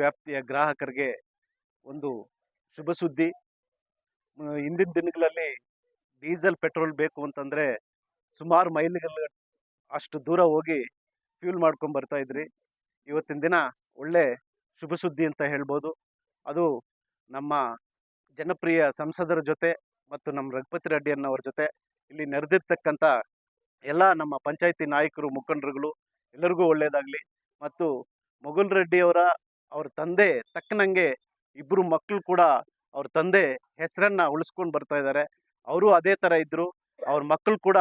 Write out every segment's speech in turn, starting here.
ಪ್ರೀತಿಯ ಗ್ರಾಹಕರಿಗೆ ಒಂದು ಶುಭ ಸುದ್ದಿ. ಹಿಂದಿನ ದಿನಗಳಲ್ಲಿ ಡೀಸೆಲ್ ಪೆಟ್ರೋಲ್ ಬೇಕು ಅಂತಂದರೆ ಸುಮಾರು ಮೈಲಿಗಳ ಅಷ್ಟು ದೂರ ಹೋಗಿ ಫ್ಯೂಲ್ ಮಾಡ್ಕೊಂಡು ಬರ್ತಾ ಇದ್ರಿ. ಇವತ್ತಿನ ದಿನ ಒಳ್ಳೆ ಶುಭ ಸುದ್ದಿ ಅಂತ ಹೇಳ್ಬೋದು. ಅದು ನಮ್ಮ ಜನಪ್ರಿಯ ಸಂಸದರ ಜೊತೆ ಮತ್ತು ನಮ್ಮ ರಘುಪತಿ ರೆಡ್ಡಿ ಅನ್ನೋರ ಜೊತೆ ಇಲ್ಲಿ ನೆರೆದಿರ್ತಕ್ಕಂಥ ಎಲ್ಲ ನಮ್ಮ ಪಂಚಾಯಿತಿ ನಾಯಕರು, ಮುಖಂಡರುಗಳು ಎಲ್ಲರಿಗೂ ಒಳ್ಳೆಯದಾಗಲಿ ಮತ್ತು ಮೊಗಲ್ ರೆಡ್ಡಿಯವರ ಅವ್ರ ತಂದೆ ತಕ್ಕನಂಗೆ ಇಬ್ಬರು ಮಕ್ಕಳು ಕೂಡ ಅವ್ರ ತಂದೆ ಹೆಸರನ್ನ ಉಳಿಸ್ಕೊಂಡು ಬರ್ತಾ ಇದ್ದಾರೆ ಅವರು ಅದೇ ಥರ ಇದ್ದರು ಅವ್ರ ಮಕ್ಕಳು ಕೂಡ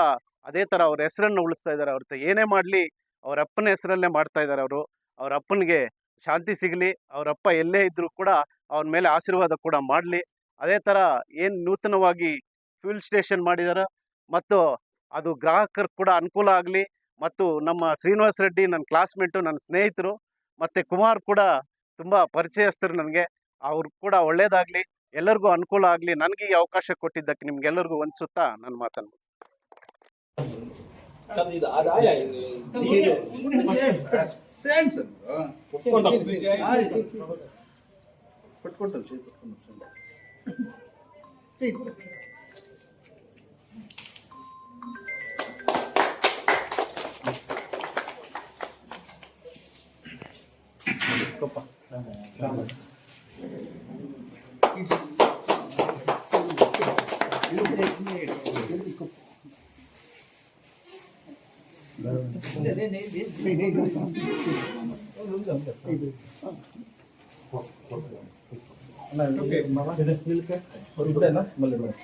ಅದೇ ಥರ ಅವ್ರ ಹೆಸರನ್ನು ಉಳಿಸ್ತಾ ಇದ್ದಾರೆ ಅವ್ರ ಏನೇ ಮಾಡಲಿ ಅವ್ರ ಅಪ್ಪನ ಹೆಸರಲ್ಲೇ ಮಾಡ್ತಾ ಇದ್ದಾರೆ ಅವರು. ಅವ್ರ ಅಪ್ಪನಿಗೆ ಶಾಂತಿ ಸಿಗಲಿ. ಅವ್ರ ಅಪ್ಪ ಎಲ್ಲೇ ಇದ್ದರೂ ಕೂಡ ಅವ್ರ ಮೇಲೆ ಆಶೀರ್ವಾದ ಕೂಡ ಮಾಡಲಿ. ಅದೇ ಥರ ಏನು ನೂತನವಾಗಿ ಫ್ಯೂಲ್ ಸ್ಟೇಷನ್ ಮಾಡಿದಾರೋ ಮತ್ತು ಅದು ಗ್ರಾಹಕರು ಕೂಡ ಅನುಕೂಲ ಆಗಲಿ. ಮತ್ತು ನಮ್ಮ ಶ್ರೀನಿವಾಸ್ ರೆಡ್ಡಿ ನನ್ನ ಕ್ಲಾಸ್ಮೇಟು ನನ್ನ ಸ್ನೇಹಿತರು, ಮತ್ತು ಕುಮಾರ್ ಕೂಡ ತುಂಬ ಪರಿಚಯಸ್ಥರು ನನಗೆ ಅವ್ರು ಕೂಡ ಒಳ್ಳೇದಾಗಲಿ ಎಲ್ಲರಿಗೂ ಅನುಕೂಲ ಆಗಲಿ ನನಗೆ ಈ ಅವಕಾಶ ಕೊಟ್ಟಿದ್ದಕ್ಕೆ ನಿಮ್ಗೆಲ್ಲರಿಗೂ ಒಂದು ಸುತ್ತ ನನ್ನ ಮಾತನ್ನು ಆದಾಯ ಸೇಮ್ಸ್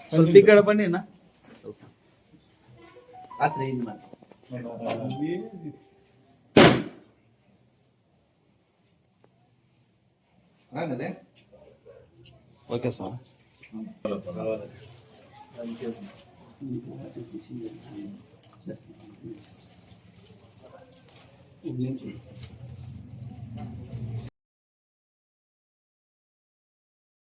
ಸ್ವಲ್ಪ ಈ ಕಡೆ ಬನ್ನಿ ಆತ್ರ ರಾತ್ರಿ ಇದು ಮಾಡಿ. ಆಗದೆ ಓಕೆ ಸರ್ Yes.